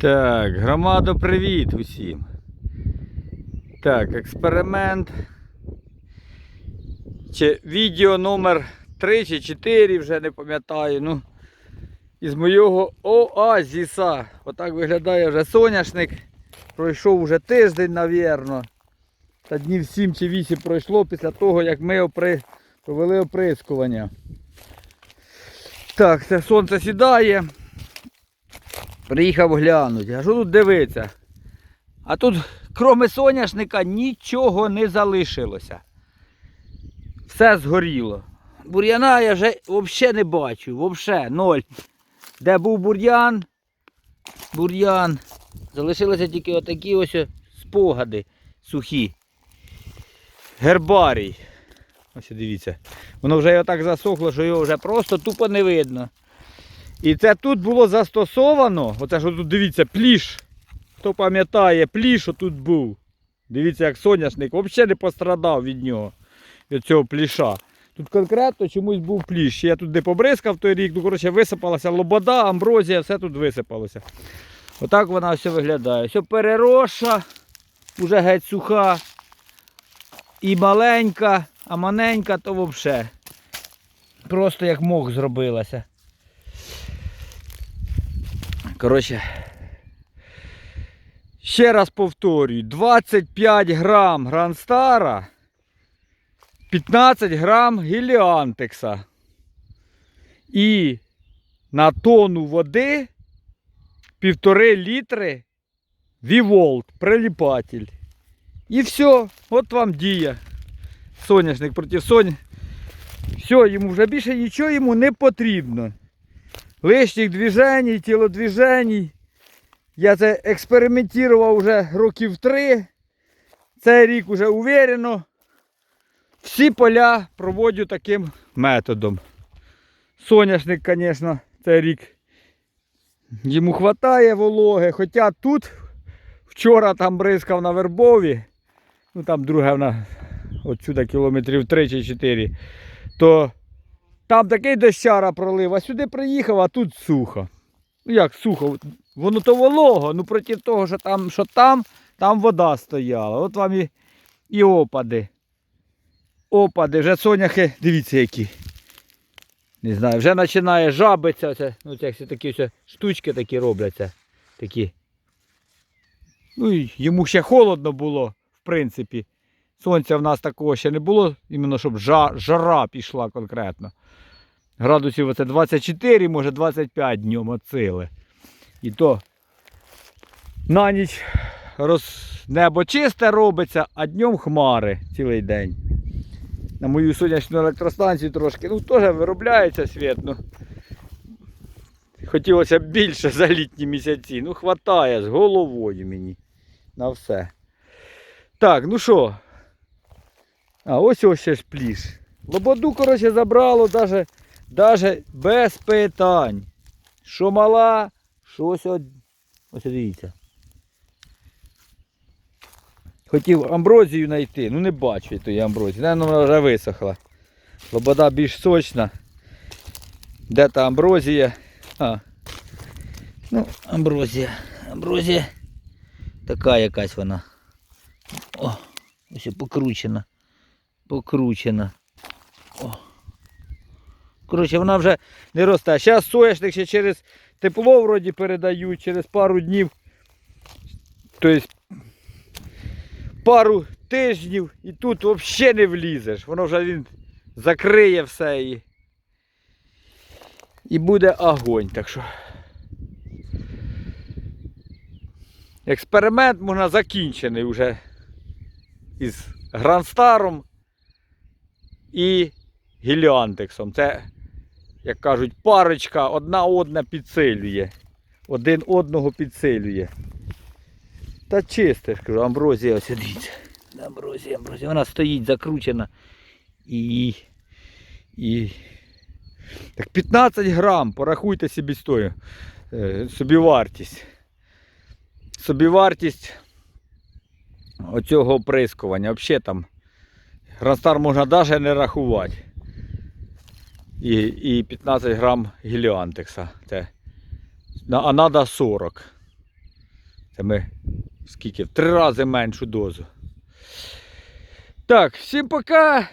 Так, громадо, привіт усім. Так, експеримент. Чи відео номер 3 чи 4, вже не пам'ятаю. Ну, із моєго оазіса. Отак виглядає вже соняшник. Пройшов вже тиждень, навірно. Та днів 7 чи 8 пройшло після того, як ми опри... провели оприскування. Так, це сонце сідає. Приїхав глянути. А що тут дивиться? А тут, кроме соняшника, нічого не залишилося. Все згоріло. Бур'яна я вже взагалі не бачу. Взагалі, ноль. Де був бур'ян? Бур'ян. Залишилися тільки отакі ось спогади сухі. Гербарій. Ось дивіться. Воно вже отак засохло, що його вже просто тупо не видно. І це тут було застосовано. Оце що тут дивіться, пліш. Хто пам'ятає, пліш тут був. Дивіться, як соняшник взагалі не пострадав від нього. Від цього пліша. Тут конкретно чомусь був пліш. Я тут не побризкав той рік, ну коротше висипалася лобода, амброзія, все тут висипалося. Отак вона все виглядає. Все переросша, вже геть суха. І маленька, а маленька то взагалі. Просто як мох зробилася. Коротше. Ще раз повторюю, 25 грам гранстара, 15 грам гіліантекса. І на тонну води півтори літри Віволт, приліпатель. І все, от вам дія. Соняшник проти соня. Все, йому вже більше нічого йому не потрібно. Лишніх движень, тілодвіжень. Я це експериментував вже років три. Цей рік вже уверено. Всі поля проводжу таким методом. Соняшник, звісно, цей рік йому вистачає вологи. Хоча тут вчора там бризкав на вербові, ну там друге вона отсюди кілометрів 3 чи 4, то там такий дощара пролив, а сюди приїхав, а тут сухо. Ну як сухо? Воно то волого, ну проти того, що там, що там, там вода стояла. От вам і, і опади. Опади, вже соняхи, дивіться які. Не знаю, вже починає жабитися. Ну це такі ось штучки такі робляться. Такі. Ну і йому ще холодно було, в принципі. Сонця в нас такого ще не було, іменно щоб жа, жара пішла конкретно. Градусів оце 24, може 25 днем от сили. І то на ніч роз... небо чисте робиться, а днем хмари цілий день. На мою сонячну електростанцію трошки, ну теж виробляється світ, ну. Хотілося б більше за літні місяці. Ну, хватає з головою мені на все. Так, ну що? А ось ось ще ж пліш. Лободу, коротше, забрало даже, даже без питань. Що мала, що ось, ось дивіться. Хотів амброзію знайти, ну не бачу тої амброзії. Наверно, вона вже висохла. Лобода більш сочна. Де та амброзія? А. Ну, амброзія. Амброзія. Така якась вона. О, ось покручена. Покручена. О. Коротше, вона вже не росте. Зараз соняшник ще через тепло вроді передають, через пару днів. Тобто пару тижнів і тут взагалі не влізеш. Воно вже він закриє все і. І буде огонь. Так що. Експеримент можна закінчений вже із Гранстаром і Гіліантексом. Це, як кажуть, парочка одна одна підсилює. Один одного підсилює. Та чисте, ж кажу, амброзія ось дивіться. Амброзія, амброзія. Вона стоїть закручена. І. і... Так 15 грам, порахуйте собі стою. Е, собівартість. Собівартість оцього оприскування. Взагалі там Гранстар можна навіть не рахувати. І, і 15 грам гіліантекса. Це, а треба 40. Це ми скільки? В три рази меншу дозу. Так, всім пока.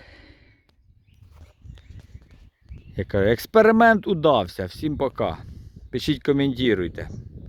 Я кажу, експеримент удався. Всім пока. Пишіть, коментуйте.